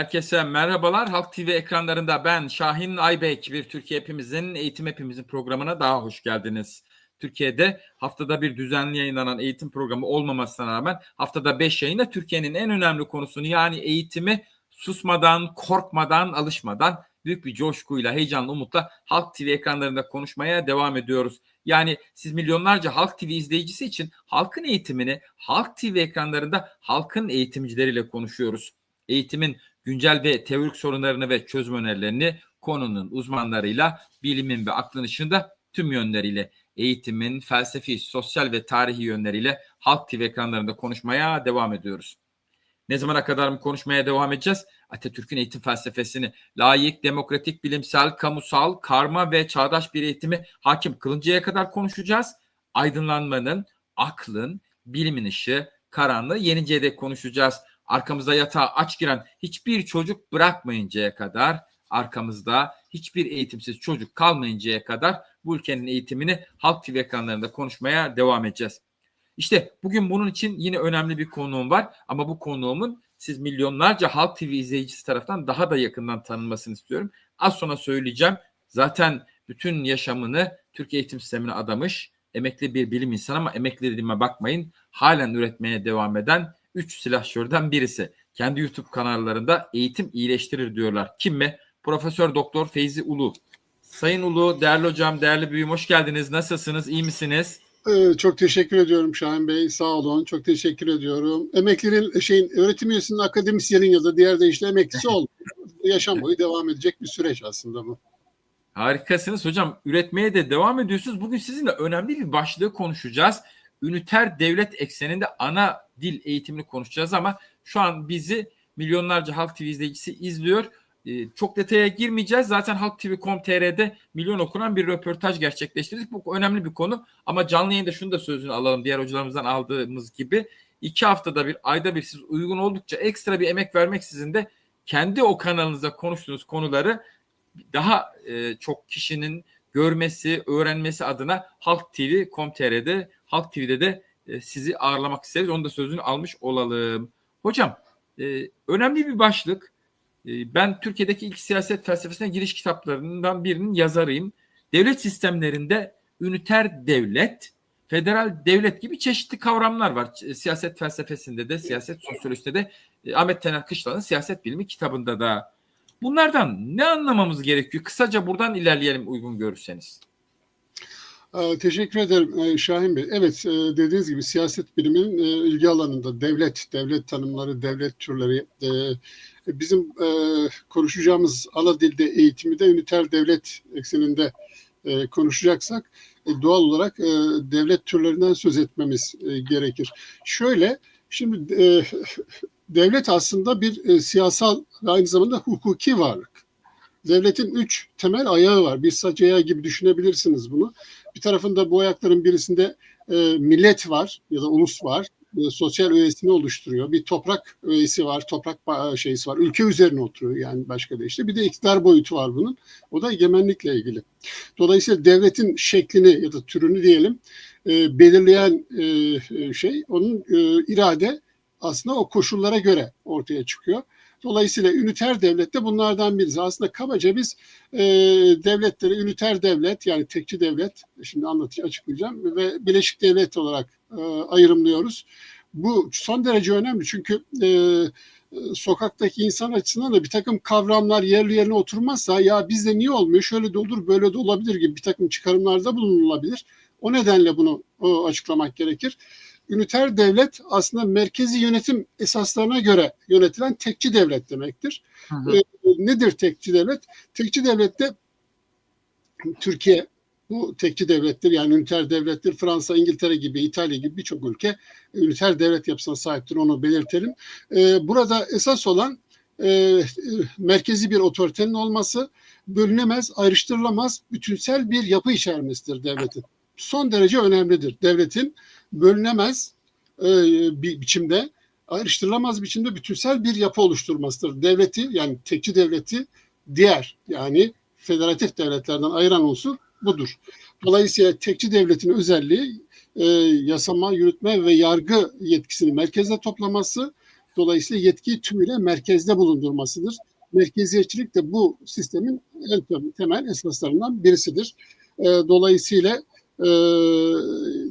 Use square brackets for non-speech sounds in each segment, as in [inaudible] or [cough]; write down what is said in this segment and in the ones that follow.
Herkese merhabalar. Halk TV ekranlarında ben Şahin Aybek. Bir Türkiye Hepimizin Eğitim Hepimizin programına daha hoş geldiniz. Türkiye'de haftada bir düzenli yayınlanan eğitim programı olmamasına rağmen haftada 5 yayında Türkiye'nin en önemli konusunu yani eğitimi susmadan, korkmadan, alışmadan büyük bir coşkuyla, heyecanla, umutla Halk TV ekranlarında konuşmaya devam ediyoruz. Yani siz milyonlarca Halk TV izleyicisi için halkın eğitimini Halk TV ekranlarında halkın eğitimcileriyle konuşuyoruz. Eğitimin güncel ve teorik sorunlarını ve çözüm önerilerini konunun uzmanlarıyla bilimin ve aklın ışığında tüm yönleriyle eğitimin felsefi, sosyal ve tarihi yönleriyle Halk TV ekranlarında konuşmaya devam ediyoruz. Ne zamana kadar mı konuşmaya devam edeceğiz? Atatürk'ün eğitim felsefesini layık, demokratik, bilimsel, kamusal, karma ve çağdaş bir eğitimi hakim kılıncaya kadar konuşacağız. Aydınlanmanın, aklın, bilimin ışığı, karanlığı yeninceye dek konuşacağız. Arkamızda yatağa aç giren hiçbir çocuk bırakmayıncaya kadar, arkamızda hiçbir eğitimsiz çocuk kalmayıncaya kadar bu ülkenin eğitimini Halk TV ekranlarında konuşmaya devam edeceğiz. İşte bugün bunun için yine önemli bir konuğum var ama bu konuğumun siz milyonlarca Halk TV izleyicisi tarafından daha da yakından tanınmasını istiyorum. Az sonra söyleyeceğim. Zaten bütün yaşamını Türkiye eğitim sistemine adamış, emekli bir bilim insanı ama emekli dediğime bakmayın. Halen üretmeye devam eden 3 silahşörden birisi. Kendi YouTube kanallarında eğitim iyileştirir diyorlar. Kim mi? Profesör Doktor Feyzi Ulu. Sayın Ulu, değerli hocam, değerli büyüğüm hoş geldiniz. Nasılsınız? İyi misiniz? Ee, çok teşekkür ediyorum Şahin Bey. Sağ olun. Çok teşekkür ediyorum. Emeklerin şeyin öğretim üyesinin akademisyenin ya da diğer deyişle emeklisi [laughs] oldu. Yaşam boyu devam edecek bir süreç aslında bu. Harikasınız hocam. Üretmeye de devam ediyorsunuz. Bugün sizinle önemli bir başlığı konuşacağız. Üniter devlet ekseninde ana dil eğitimini konuşacağız ama şu an bizi milyonlarca Halk TV izleyicisi izliyor. Ee, çok detaya girmeyeceğiz. Zaten Halk TV.com.tr'de milyon okunan bir röportaj gerçekleştirdik. Bu önemli bir konu ama canlı yayında şunu da sözünü alalım. Diğer hocalarımızdan aldığımız gibi iki haftada bir, ayda bir siz uygun oldukça ekstra bir emek vermek sizin de kendi o kanalınızda konuştuğunuz konuları daha e, çok kişinin görmesi, öğrenmesi adına Halk TV.com.tr'de, Halk TV'de de e, sizi ağırlamak isteriz. Onu da sözünü almış olalım. Hocam e, önemli bir başlık. E, ben Türkiye'deki ilk siyaset felsefesine giriş kitaplarından birinin yazarıyım. Devlet sistemlerinde üniter devlet, federal devlet gibi çeşitli kavramlar var. Siyaset felsefesinde de, siyaset sosyolojisinde de, Ahmet Taner Kışlan'ın siyaset bilimi kitabında da. Bunlardan ne anlamamız gerekiyor? Kısaca buradan ilerleyelim uygun görürseniz. Ee, Teşekkür ederim e, Şahin Bey. Evet e, dediğiniz gibi siyaset biliminin e, ilgi alanında devlet, devlet tanımları, devlet türleri bizim konuşacağımız ana dilde eğitimi de üniter devlet ekseninde konuşacaksak doğal olarak devlet türlerinden söz etmemiz gerekir. Şöyle şimdi devlet aslında bir siyasal ve aynı zamanda hukuki varlık. Devletin üç temel ayağı var. Bir saç ayağı gibi düşünebilirsiniz bunu. Bir tarafında bu ayakların birisinde e, millet var ya da ulus var. E, sosyal öğesini oluşturuyor. Bir toprak öğesi var, toprak ba- şeysi var. Ülke üzerine oturuyor yani başka deyişle. Bir de iktidar boyutu var bunun. O da egemenlikle ilgili. Dolayısıyla devletin şeklini ya da türünü diyelim e, belirleyen e, e, şey onun e, irade aslında o koşullara göre ortaya çıkıyor. Dolayısıyla üniter devlet de bunlardan birisi. Aslında kabaca biz e, devletleri üniter devlet yani tekçi devlet şimdi anlatacağım açıklayacağım ve bileşik devlet olarak e, ayrımlıyoruz. Bu son derece önemli çünkü e, sokaktaki insan açısından da bir takım kavramlar yerli yerine oturmazsa ya bizde niye olmuyor şöyle de olur böyle de olabilir gibi bir takım çıkarımlarda bulunulabilir. O nedenle bunu o, açıklamak gerekir üniter devlet aslında merkezi yönetim esaslarına göre yönetilen tekçi devlet demektir. Hı hı. E, nedir tekçi devlet? Tekçi devlette Türkiye bu tekçi devlettir. Yani üniter devlettir. Fransa, İngiltere gibi, İtalya gibi birçok ülke üniter devlet yapısına sahiptir. Onu belirtelim. E, burada esas olan e, merkezi bir otoritenin olması, bölünemez, ayrıştırılamaz, bütünsel bir yapı içermesidir devletin. Son derece önemlidir. Devletin bölünemez e, bir biçimde, ayrıştırılamaz biçimde bütünsel bir yapı oluşturmasıdır. Devleti yani tekçi devleti diğer yani federatif devletlerden ayıran unsur budur. Dolayısıyla tekçi devletin özelliği e, yasama, yürütme ve yargı yetkisini merkezde toplaması Dolayısıyla yetkiyi tümüyle merkezde bulundurmasıdır. Merkeziyetçilik de bu sistemin en tem- temel esaslarından birisidir. E, dolayısıyla e,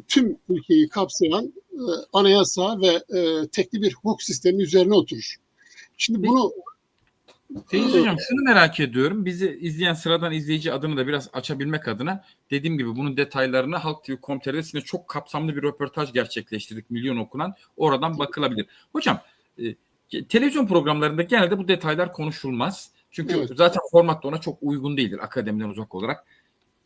tüm ülkeyi kapsayan e, anayasa ve e, tekli bir hukuk sistemi üzerine oturur. Şimdi bunu Feyiz Hocam şunu merak ediyorum. Bizi izleyen sıradan izleyici adını da biraz açabilmek adına dediğim gibi bunun detaylarını Halk TV Komiter'de sizinle çok kapsamlı bir röportaj gerçekleştirdik. Milyon okunan. Oradan bakılabilir. Hocam e, televizyon programlarında genelde bu detaylar konuşulmaz. Çünkü Evet. zaten format da ona çok uygun değildir akademiden uzak olarak.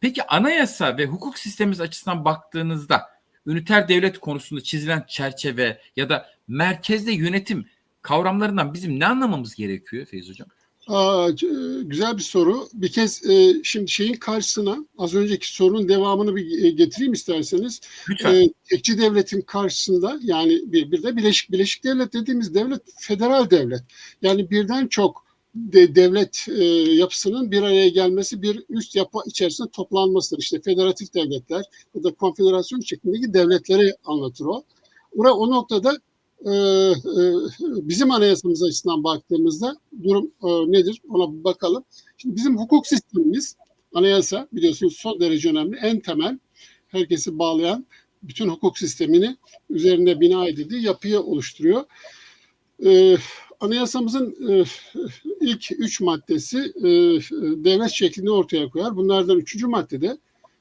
Peki anayasa ve hukuk sistemimiz açısından baktığınızda üniter devlet konusunda çizilen çerçeve ya da merkezde yönetim kavramlarından bizim ne anlamamız gerekiyor Feyiz Hocam? Aa, güzel bir soru. Bir kez e, şimdi şeyin karşısına az önceki sorunun devamını bir e, getireyim isterseniz. Lütfen. E, tekçi devletin karşısında yani bir, bir de Birleşik Birleşik Devlet dediğimiz devlet federal devlet. Yani birden çok de, devlet e, yapısının bir araya gelmesi bir üst yapı içerisinde toplanmasıdır. İşte federatif devletler ya da konfederasyon şeklindeki devletleri anlatır o. Ora, o noktada e, e, bizim anayasamız açısından baktığımızda durum e, nedir ona bakalım. Şimdi bizim hukuk sistemimiz anayasa biliyorsunuz son derece önemli. En temel herkesi bağlayan bütün hukuk sistemini üzerinde bina edildiği yapıyı oluşturuyor. E, anayasamızın e, ilk üç maddesi e, devlet şeklini ortaya koyar. Bunlardan üçüncü maddede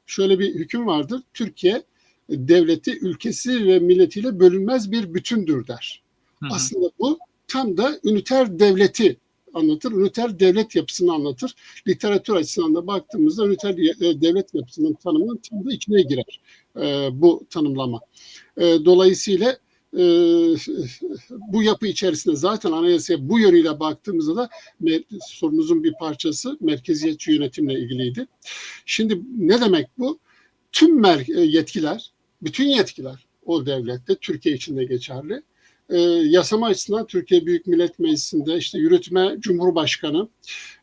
şöyle bir hüküm vardır. Türkiye devleti ülkesi ve milletiyle bölünmez bir bütündür der. Hı hı. Aslında bu tam da üniter devleti anlatır. Üniter devlet yapısını anlatır. Literatür açısından da baktığımızda üniter e, devlet yapısının tanımının tam da içine girer e, bu tanımlama. E, dolayısıyla e, bu yapı içerisinde zaten anayasaya bu yönüyle baktığımızda da sorunuzun bir parçası merkeziyetçi yönetimle ilgiliydi. Şimdi ne demek bu? Tüm e, yetkiler, bütün yetkiler o devlette Türkiye için de geçerli. E, yasama açısından Türkiye Büyük Millet Meclisi'nde işte yürütme Cumhurbaşkanı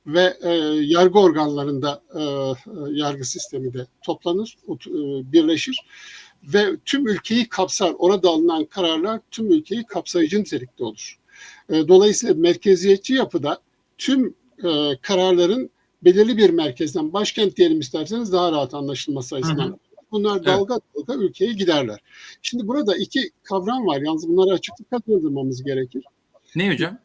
ve e, yargı organlarında e, e, yargı sistemi de toplanır, e, birleşir ve tüm ülkeyi kapsar. Orada alınan kararlar tüm ülkeyi kapsayıcı nitelikte olur. E, dolayısıyla merkeziyetçi yapıda tüm e, kararların belirli bir merkezden, başkent diyelim isterseniz daha rahat anlaşılması açısından. Hı Bunlar Evet. dalga dalga ülkeye giderler. Şimdi burada iki kavram var. Yalnız bunları açıklık kazandırmamız gerekir. Ne hocam?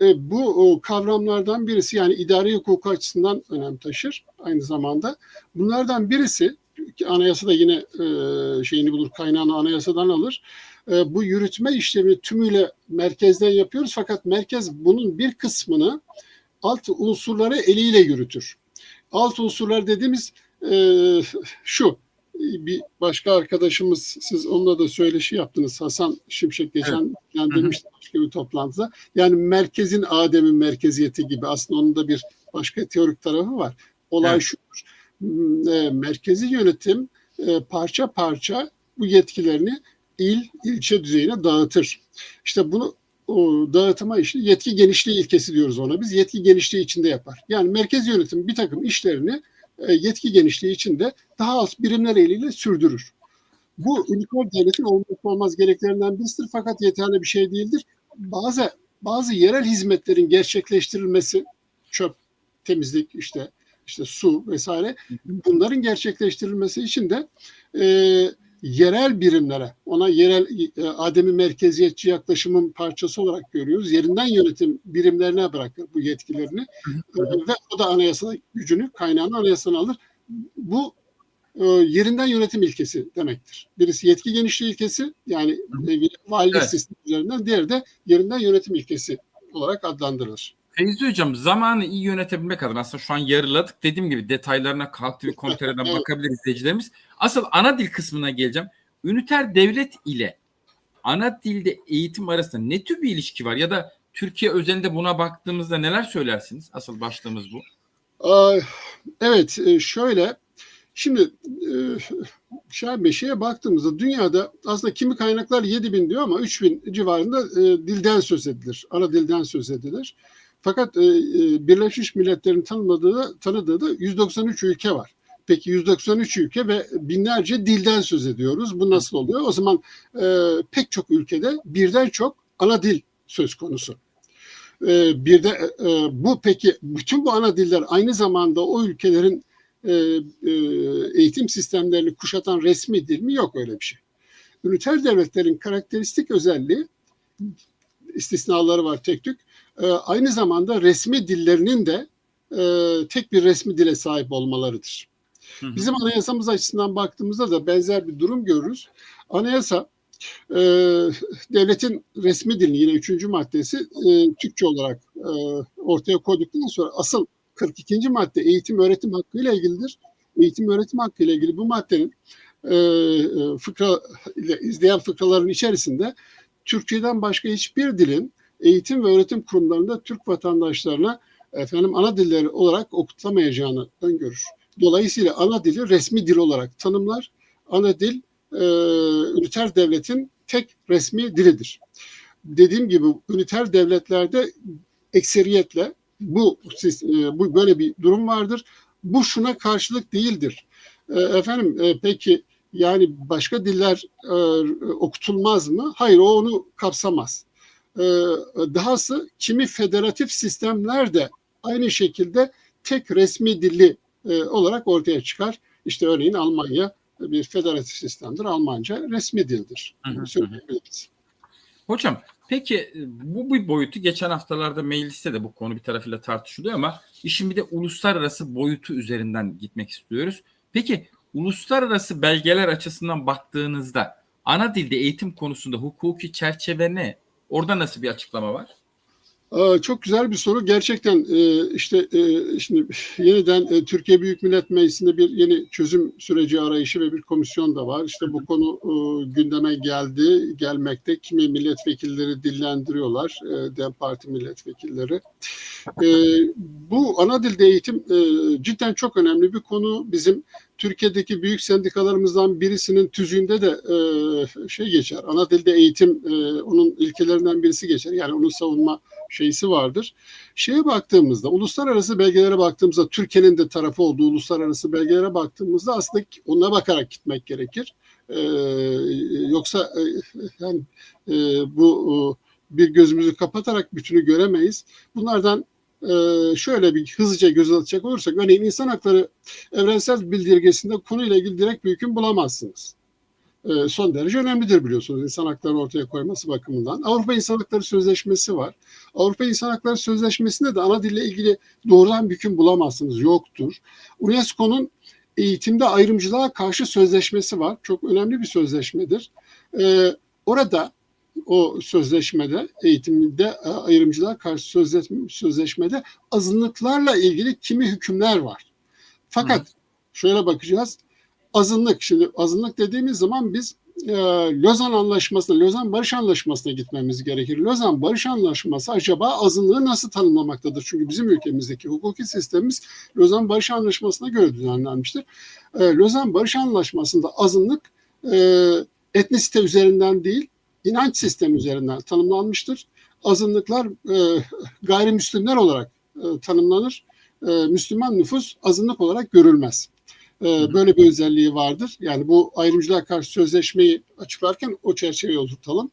E, bu o, kavramlardan birisi yani idari hukuk açısından önem taşır aynı zamanda. Bunlardan birisi ki anayasa da yine e, şeyini bulur kaynağını anayasadan alır. E, bu yürütme işlemini tümüyle merkezden yapıyoruz fakat merkez bunun bir kısmını alt unsurları eliyle yürütür. Alt unsurlar dediğimiz e, şu bir başka arkadaşımız siz onunla da söyleşi yaptınız Hasan Şimşek geçen yani Hı hı. demişti başka bir toplantıda. Yani merkezin Adem'in merkeziyeti gibi aslında onun da bir başka teorik tarafı var. Olay Evet. şudur. E, Merkezi yönetim e, parça parça bu yetkilerini il, ilçe düzeyine dağıtır. İşte bunu o dağıtıma işi yetki genişliği ilkesi diyoruz ona. Biz yetki genişliği içinde yapar. Yani merkez yönetim bir takım işlerini e, yetki genişliği içinde daha alt birimler eliyle sürdürür. Bu üniter devletin olmazsa olmaz gereklerinden birisidir fakat yeterli bir şey değildir. Bazı bazı yerel hizmetlerin gerçekleştirilmesi çöp, temizlik işte işte su vesaire bunların gerçekleştirilmesi için de e, yerel birimlere ona yerel e, ademi merkeziyetçi yaklaşımın parçası olarak görüyoruz. Yerinden yönetim birimlerine bırakır bu yetkilerini E, ve o da anayasada gücünü kaynağını anayasadan alır. Bu e, yerinden yönetim ilkesi demektir. Birisi yetki genişliği ilkesi yani e, valilik Evet. sistemi üzerinden diğeri de yerinden yönetim ilkesi olarak adlandırılır. Feyzi Hocam zamanı iyi yönetebilmek adına aslında şu an yarıladık. Dediğim gibi detaylarına Halk TV Komiter'den Evet. bakabilir izleyicilerimiz. Asıl ana dil kısmına geleceğim. Üniter devlet ile ana dilde eğitim arasında ne tür bir ilişki var? Ya da Türkiye özelinde buna baktığımızda neler söylersiniz? Asıl başlığımız bu. Aa, Evet, e, şöyle. Şimdi e, Şahin Bey şeye baktığımızda dünyada aslında kimi kaynaklar 7000 diyor ama 3000 civarında e, dilden söz edilir. Ana dilden söz edilir. Fakat e, e, Birleşmiş Milletler'in tanımladığı, tanıdığı da 193 ülke var. Peki 193 ülke ve binlerce dilden söz ediyoruz. Bu nasıl oluyor? O zaman e, pek çok ülkede birden çok ana dil söz konusu. Bir de bu peki bütün bu ana diller aynı zamanda o ülkelerin eğitim sistemlerini kuşatan resmi dil mi? Yok öyle bir şey. Üniter devletlerin karakteristik özelliği istisnaları var tek tük. E, aynı zamanda resmi dillerinin de e, tek bir resmi dile sahip olmalarıdır. Bizim anayasamız açısından baktığımızda da benzer bir durum görürüz. Anayasa e, devletin resmi dilini yine üçüncü maddesi e, Türkçe olarak e, ortaya koyduktan sonra asıl 42. madde eğitim öğretim hakkı ile ilgilidir. Eğitim öğretim hakkı ile ilgili bu maddenin e, e, fıkra ile izleyen fıkraların içerisinde Türkçeden başka hiçbir dilin eğitim ve öğretim kurumlarında Türk vatandaşlarına efendim ana dilleri olarak okutamayacağını öngörür. Dolayısıyla ana dili resmi dil olarak tanımlar. Ana dil e, üniter devletin tek resmi dilidir. Dediğim gibi üniter devletlerde ekseriyetle bu e, bu böyle bir durum vardır. Bu şuna karşılık değildir. E, efendim e, peki yani başka diller e, okutulmaz mı? Hayır o onu kapsamaz. E, dahası kimi federatif sistemler de aynı şekilde tek resmi dilli e, olarak ortaya çıkar. İşte örneğin Almanya bir federatif sistemdir. Almanca resmi dildir. Hı hı, hı hı. Söyleyebiliriz. Hocam peki e, bu bir boyutu geçen haftalarda mecliste de bu konu bir tarafıyla tartışılıyor ama işin bir de uluslararası boyutu üzerinden gitmek istiyoruz. Peki uluslararası belgeler açısından baktığınızda ana dilde eğitim konusunda hukuki çerçeve ne? Orada nasıl bir açıklama var? Çok güzel bir soru. Gerçekten e, işte e, şimdi yeniden e, Türkiye Büyük Millet Meclisi'nde bir yeni çözüm süreci arayışı ve bir komisyon da var. İşte bu konu gündeme geldi, gelmekte. Kimi milletvekilleri dillendiriyorlar, DEM Parti milletvekilleri. Bu ana dilde eğitim cidden çok önemli bir konu. Bizim Türkiye'deki büyük sendikalarımızdan birisinin tüzüğünde de şey geçer. Ana dilde eğitim onun ilkelerinden birisi geçer. Yani onun savunma şeysi vardır. Şeye baktığımızda, uluslararası belgelere baktığımızda, Türkiye'nin de tarafı olduğu uluslararası belgelere baktığımızda aslında ona bakarak gitmek gerekir. Ee, yoksa e, yani e, bu e, bir gözümüzü kapatarak bütünü göremeyiz. Bunlardan e, şöyle bir hızlıca göz atacak olursak, örneğin insan hakları evrensel bildirgesinde konuyla ilgili direkt bir hüküm bulamazsınız son derece önemlidir biliyorsunuz insan hakları ortaya koyması bakımından. Avrupa İnsan Hakları Sözleşmesi var. Avrupa İnsan Hakları Sözleşmesi'nde de ana dille ilgili doğrudan bir hüküm bulamazsınız, yoktur. UNESCO'nun eğitimde ayrımcılığa karşı sözleşmesi var. Çok önemli bir sözleşmedir. E, orada o sözleşmede, eğitimde e, ayrımcılığa karşı sözleşme, sözleşmede azınlıklarla ilgili kimi hükümler var. Fakat şöyle bakacağız azınlık. Şimdi azınlık dediğimiz zaman biz e, Lozan Anlaşması'na, Lozan Barış Anlaşması'na gitmemiz gerekir. Lozan Barış Anlaşması acaba azınlığı nasıl tanımlamaktadır? Çünkü bizim ülkemizdeki hukuki sistemimiz Lozan Barış Anlaşması'na göre düzenlenmiştir. E, Lozan Barış Anlaşması'nda azınlık e, etnisite üzerinden değil, inanç sistemi üzerinden tanımlanmıştır. Azınlıklar e, gayrimüslimler olarak e, tanımlanır. E, Müslüman nüfus azınlık olarak görülmez. Ee, böyle bir özelliği vardır. Yani bu ayrımcılığa karşı sözleşmeyi açıklarken o çerçeveye oturtalım.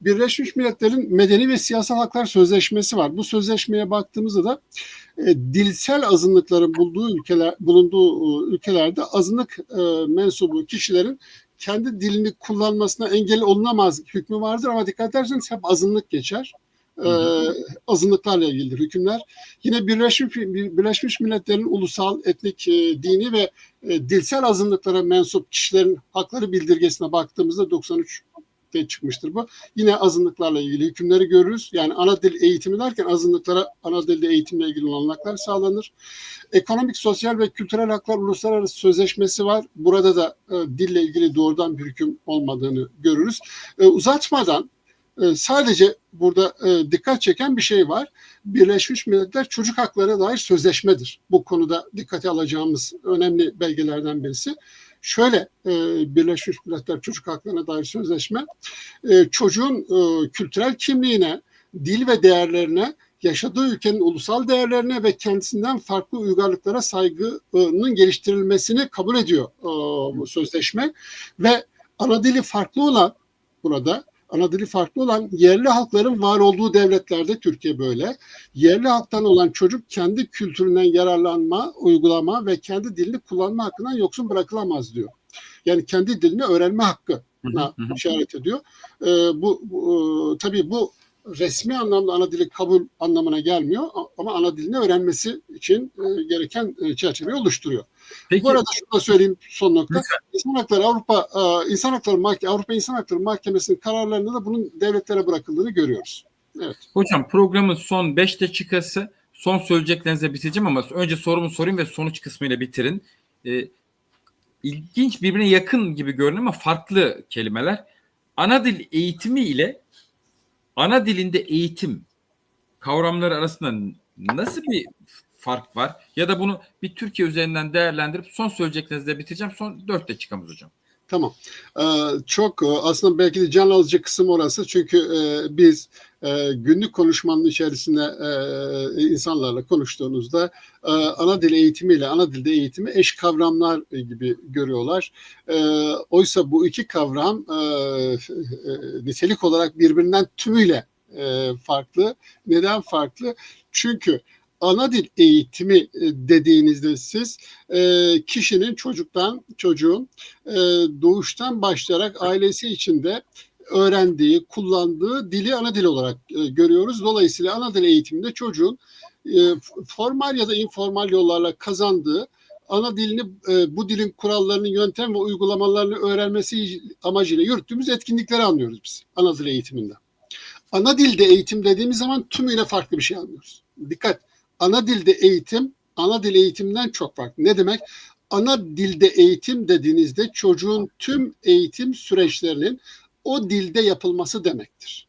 Birleşmiş Milletler'in Medeni ve Siyasal Haklar Sözleşmesi var. Bu sözleşmeye baktığımızda da e, dilsel azınlıkların bulduğu ülkeler bulunduğu e, ülkelerde azınlık e, mensubu kişilerin kendi dilini kullanmasına engel olunamaz hükmü vardır ama dikkat ederseniz hep azınlık geçer. Ee, azınlıklarla ilgilidir hükümler. Yine Birleşmiş, Birleşmiş Milletler'in ulusal, etnik, e, dini ve e, dilsel azınlıklara mensup kişilerin hakları bildirgesine baktığımızda 93 de çıkmıştır bu. Yine azınlıklarla ilgili hükümleri görürüz. Yani ana dil eğitimi derken azınlıklara ana dilde eğitimle ilgili olanaklar sağlanır. Ekonomik, sosyal ve kültürel haklar uluslararası sözleşmesi var. Burada da e, dille ilgili doğrudan bir hüküm olmadığını görürüz. E, uzatmadan e, sadece burada e, dikkat çeken bir şey var. Birleşmiş Milletler Çocuk Hakları dair sözleşmedir. Bu konuda dikkate alacağımız önemli belgelerden birisi. Şöyle e, Birleşmiş Milletler Çocuk Haklarına dair sözleşme e, çocuğun kültürel kimliğine, dil ve değerlerine, yaşadığı ülkenin ulusal değerlerine ve kendisinden farklı uygarlıklara saygının geliştirilmesini kabul ediyor bu sözleşme ve ana dili farklı olan burada ana dili farklı olan yerli halkların var olduğu devletlerde Türkiye böyle. Yerli halktan olan çocuk kendi kültüründen yararlanma, uygulama ve kendi dilini kullanma hakkından yoksun bırakılamaz diyor. Yani kendi dilini öğrenme hakkı işaret ediyor. Ee, bu, bu tabii bu resmi anlamda ana dili kabul anlamına gelmiyor ama ana dilini öğrenmesi için e, gereken e, çerçeveyi oluşturuyor. Peki Bu arada şunu da söyleyeyim son nokta. Lütfen. İnsan Hakları Avrupa e, İnsan Hakları Mahke- Avrupa İnsan Hakları Mahkemesi'nin kararlarında da bunun devletlere bırakıldığını görüyoruz. hocam programın son 5 dakikası son söyleyeceklerinize bitireceğim ama önce sorumu sorayım ve sonuç kısmıyla bitirin. Ee, ilginç birbirine yakın gibi görünüyor ama farklı kelimeler. Ana dil eğitimi ile ana dilinde eğitim kavramları arasında nasıl bir fark var? Ya da bunu bir Türkiye üzerinden değerlendirip son söyleyeceklerinizle bitireceğim. Son 4 dakikamız hocam. Tamam. Ee, çok e, aslında belki de can alıcı kısım orası. Çünkü e, biz e, günlük konuşmanın içerisinde e, insanlarla konuştuğunuzda e, ana dil eğitimiyle ana dilde eğitimi eş kavramlar gibi görüyorlar. E, oysa bu iki kavram e, e, nitelik olarak birbirinden tümüyle e, farklı. Neden farklı? Çünkü ana dil eğitimi e, dediğinizde siz e, kişinin çocuktan çocuğun e, doğuştan başlayarak ailesi içinde öğrendiği, kullandığı dili ana dil olarak görüyoruz. Dolayısıyla ana dil eğitiminde çocuğun formal ya da informal yollarla kazandığı ana dilini bu dilin kurallarını, yöntem ve uygulamalarını öğrenmesi amacıyla yürüttüğümüz etkinlikleri anlıyoruz biz ana dil eğitiminde. Ana dilde eğitim dediğimiz zaman tümüyle farklı bir şey anlıyoruz. Dikkat! Ana dilde eğitim, ana dil eğitimden çok farklı. Ne demek? Ana dilde eğitim dediğinizde çocuğun tüm eğitim süreçlerinin o dilde yapılması demektir.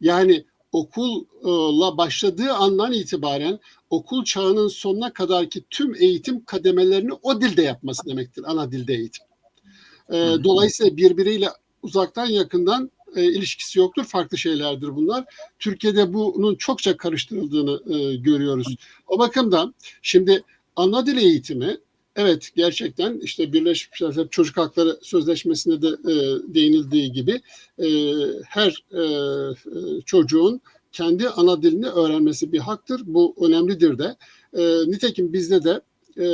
Yani okulla başladığı andan itibaren okul çağının sonuna kadarki tüm eğitim kademelerini o dilde yapması demektir ana dilde eğitim. Ee, dolayısıyla birbiriyle uzaktan yakından e, ilişkisi yoktur. Farklı şeylerdir bunlar. Türkiye'de bunun çokça karıştırıldığını e, görüyoruz. O bakımdan şimdi ana dil eğitimi evet gerçekten işte Birleşmiş Milletler Çocuk Hakları Sözleşmesi'nde de e, değinildiği gibi e, her e, çocuğun kendi ana dilini öğrenmesi bir haktır. Bu önemlidir de. E, nitekim bizde de e,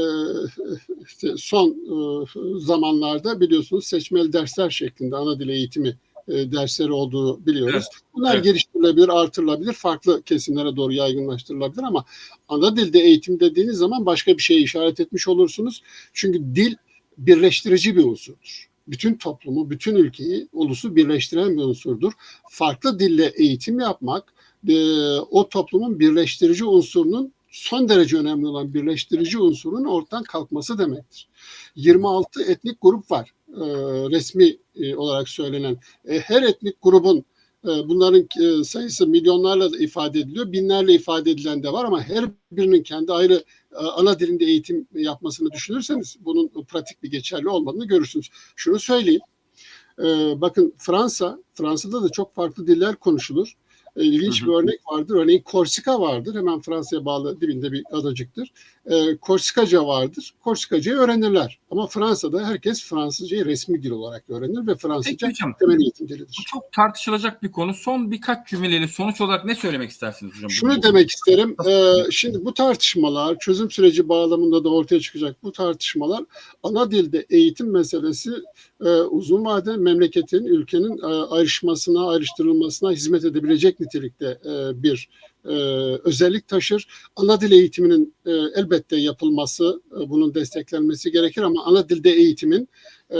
işte son e, zamanlarda biliyorsunuz seçmeli dersler şeklinde ana dil eğitimi e, dersleri olduğu biliyoruz. Bunlar evet. geliştirilebilir, artırılabilir, farklı kesimlere doğru yaygınlaştırılabilir ama ana dilde eğitim dediğiniz zaman başka bir şeye işaret etmiş olursunuz. Çünkü dil birleştirici bir unsurdur. Bütün toplumu, bütün ülkeyi, ulusu birleştiren bir unsurdur. Farklı dille eğitim yapmak e, o toplumun birleştirici unsurunun son derece önemli olan birleştirici unsurun ortadan kalkması demektir. 26 etnik grup var e, resmi e, olarak söylenen. E, her etnik grubun bunların sayısı milyonlarla da ifade ediliyor, binlerle ifade edilen de var ama her birinin kendi ayrı ana dilinde eğitim yapmasını düşünürseniz bunun pratik bir geçerli olmadığını görürsünüz. Şunu söyleyeyim. Bakın Fransa, Fransa'da da çok farklı diller konuşulur. İlginç Hı hı. bir örnek vardır. Örneğin Korsika vardır. Hemen Fransa'ya bağlı dibinde bir adacıktır. E, Korsikaca vardır. Korsikacayı öğrenirler. Ama Fransa'da herkes Fransızcayı resmi dil olarak öğrenir ve Peki Fransızca hocam temel eğitim bu dilidir. çok tartışılacak bir konu. Son birkaç cümleyle sonuç olarak ne söylemek istersiniz hocam? Şunu demek isterim. e, şimdi bu tartışmalar, çözüm süreci bağlamında da ortaya çıkacak bu tartışmalar ana dilde eğitim meselesi e, uzun vade memleketin, ülkenin e, ayrışmasına, ayrıştırılmasına hizmet edebilecek nitelikte e, bir e, özellik taşır. Ana dil eğitiminin e, elbette yapılması, e, bunun desteklenmesi gerekir ama ana dilde eğitimin e,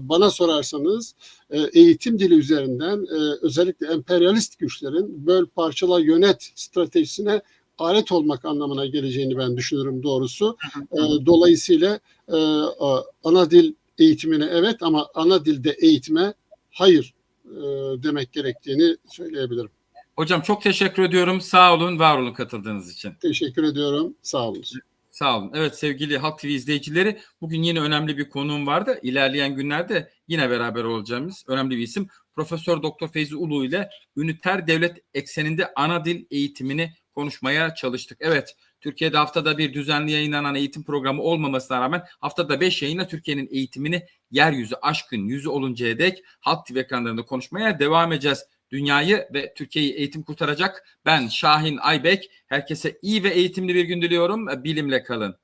bana sorarsanız e, eğitim dili üzerinden e, özellikle emperyalist güçlerin böl parçala yönet stratejisine alet olmak anlamına geleceğini ben düşünürüm doğrusu. E, dolayısıyla e, ana dil eğitimine evet ama ana dilde eğitime hayır e, demek gerektiğini söyleyebilirim. Hocam çok teşekkür ediyorum. Sağ olun, var olun katıldığınız için. Teşekkür ediyorum. Sağ olun. Sağ olun. Evet sevgili Halk TV izleyicileri bugün yine önemli bir konuğum vardı. İlerleyen günlerde yine beraber olacağımız önemli bir isim Profesör Doktor Feyzi Ulu ile üniter devlet ekseninde ana dil eğitimini konuşmaya çalıştık. Evet Türkiye'de haftada bir düzenli yayınlanan eğitim programı olmamasına rağmen haftada 5 yayınla Türkiye'nin eğitimini yeryüzü aşkın yüzü oluncaya dek Halk TV ekranlarında konuşmaya devam edeceğiz. Dünyayı ve Türkiye'yi eğitim kurtaracak. Ben Şahin Aybek. Herkese iyi ve eğitimli bir gün diliyorum. Bilimle kalın.